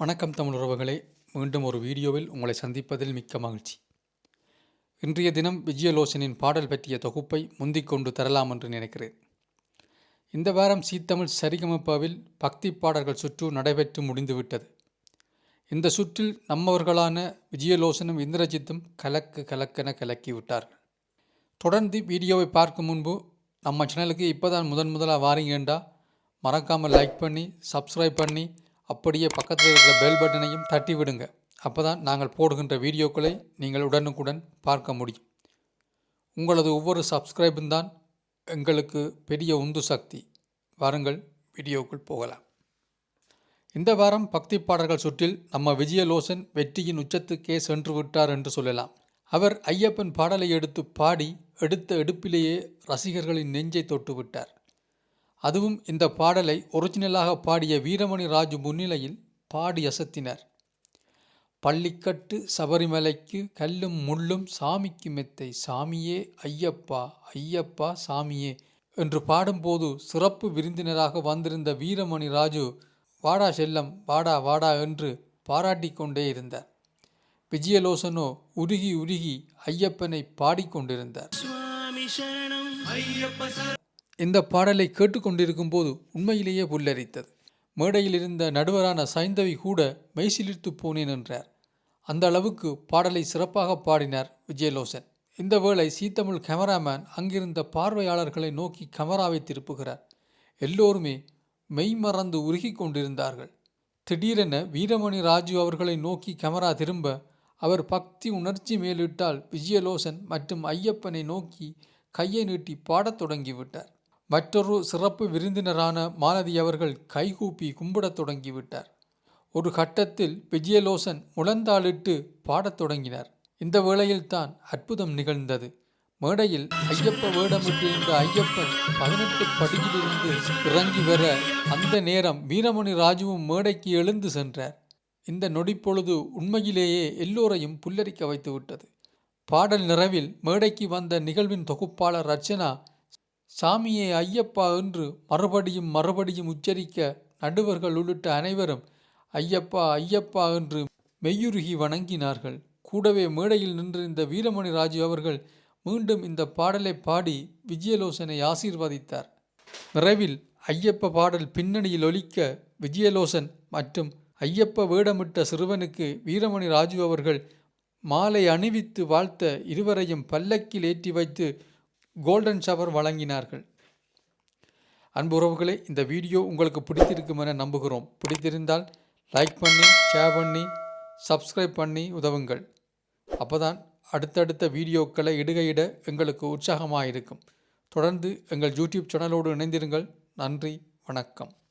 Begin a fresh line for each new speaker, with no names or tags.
வணக்கம் தமிழ் உறவுகளே. மீண்டும் ஒரு வீடியோவில் உங்களை சந்திப்பதில் மிக்க மகிழ்ச்சி. இன்றைய தினம் விஜயலோசனின் பாடல் பற்றிய தொகுப்பை முந்திக் கொண்டு தரலாம் என்று நினைக்கிறேன். இந்த வாரம் சீத்தமிழ் சரிகமப்பாவில் பக்தி பாடல்கள் சுற்று நடைபெற்று முடிந்துவிட்டது. இந்த சுற்றில் நம்மவர்களான விஜயலோசனும் இந்திரஜித்தும் கலக்கு கலக்கென கலக்கிவிட்டார்கள். தொடர்ந்து வீடியோவை பார்க்கும் முன்பு நம்ம சேனலுக்கு இப்போ தான் முதன் முதலாக வாரீங்கண்டா மறக்காமல் லைக் பண்ணி சப்ஸ்கிரைப் பண்ணி அப்படியே பக்கத்தில் இருக்கிற பெல் பட்டனையும் தட்டி விடுங்க. அப்போ தான் நாங்கள் போடுகின்ற வீடியோக்களை நீங்கள் உடனுக்குடன் பார்க்க முடியும். உங்களது ஒவ்வொரு சப்ஸ்கிரைபும் தான் எங்களுக்கு பெரிய உந்து சக்தி. வாருங்கள் வீடியோக்குள் போகலாம். இந்த வாரம் பக்தி பாடல்கள் சுற்றில் நம்ம விஜயலோசன் வெற்றியின் உச்சத்துக்கே சென்று விட்டார் என்று சொல்லலாம். அவர் ஐயப்பன் பாடலை எடுத்து பாடி எடுத்த எடுப்பிலேயே ரசிகர்களின் நெஞ்சை தொட்டு விட்டார். அதுவும் இந்த பாடலை ஒரிஜினலாக பாடிய வீரமணி ராஜு முன்னிலையில் பாடி அசத்தினர். பள்ளிக்கட்டு சபரிமலைக்கு கல்லும் முள்ளும் சாமிக்கு மெத்தை சாமியே ஐயப்பா ஐயப்பா சாமியே என்று பாடும்போது சிறப்பு விருந்தினராக வந்திருந்த வீரமணி ராஜு வாடா செல்லம் வாடா வாடா என்று பாராட்டி கொண்டே இருந்தார். விஜயலோசனோ உருகி உருகி ஐயப்பனை பாடிக்கொண்டிருந்தார் இந்த பாடலை கேட்டுக்கொண்டிருக்கும் போது உண்மையிலேயே புல்லரித்தது. மேடையில் இருந்த நடுவரான சைந்தவி கூட மெய்சிலிர்த்து போனேன் என்றார். அந்த அளவுக்கு பாடலை சிறப்பாக பாடினார் விஜயலோசன். இந்த வேளை சீத்தமிழ் கேமராமேன் அங்கிருந்த பார்வையாளர்களை நோக்கி கேமராவை திருப்புகிறார். எல்லோருமே மெய்மறந்து உருகி கொண்டிருந்தார்கள். திடீரென வீரமணி ராஜு அவர்களை நோக்கி கேமரா திரும்ப அவர் பக்தி உணர்ச்சி மேலிட்டால் விஜயலோசன் மற்றும் ஐயப்பனை நோக்கி கையை நீட்டி பாடத் தொடங்கிவிட்டார். மற்றொரு சிறப்பு விருந்தினரான மாலதி அவர்கள் கைகூப்பி கும்பிடத் தொடங்கிவிட்டார். ஒரு கட்டத்தில் விஜயலோசன் முழந்தாளிட்டு பாடத் தொடங்கினார். இந்த வேளையில்தான் அற்புதம் நிகழ்ந்தது. மேடையில் ஐயப்ப வேடமிட்டிருந்த ஐயப்பன் பதினெட்டு படியிலிருந்து இறங்கி வர அந்த நேரம் வீரமணி ராஜுவும் மேடைக்கு எழுந்து சென்றார். இந்த நொடிப்பொழுது உண்மையிலேயே எல்லோரையும் புல்லரிக்க வைத்துவிட்டது. பாடல் நிறைவில் மேடைக்கு வந்த நிகழ்வின் தொகுப்பாளர் ரச்சனா சாமியே ஐயப்பா என்று மறுபடியும் மறுபடியும் உச்சரிக்க நடுவர்கள் உள்ளிட்ட அனைவரும் ஐயப்பா ஐயப்பா என்று மெய்யுருகி வணங்கினார்கள். கூடவே மேடையில் நின்றிருந்த வீரமணி ராஜு அவர்கள் மீண்டும் இந்த பாடலை பாடி விஜயலோசனை ஆசீர்வதித்தார். விரைவில் ஐயப்ப பாடல் பின்னணியில் ஒலிக்க விஜயலோசன் மற்றும் ஐயப்ப வேடமிட்ட சிறுவனுக்கு வீரமணி ராஜு அவர்கள் மாலை அணிவித்து வாழ்த்த இருவரையும் பல்லக்கில் ஏற்றி வைத்து கோல்டன் ஷவர் வழங்கினார்கள். அன்பு உறவுகளே இந்த வீடியோ உங்களுக்கு பிடித்திருக்கும் என நம்புகிறோம். பிடித்திருந்தால் லைக் பண்ணி ஷேர் பண்ணி சப்ஸ்கிரைப் பண்ணி உதவுங்கள். அப்போதான் அடுத்தடுத்த வீடியோக்களை இடுகையிட எங்களுக்கு உற்சாகமாக இருக்கும் தொடர்ந்து எங்கள் யூடியூப் சேனலோடு இணைந்திருங்கள். நன்றி வணக்கம்.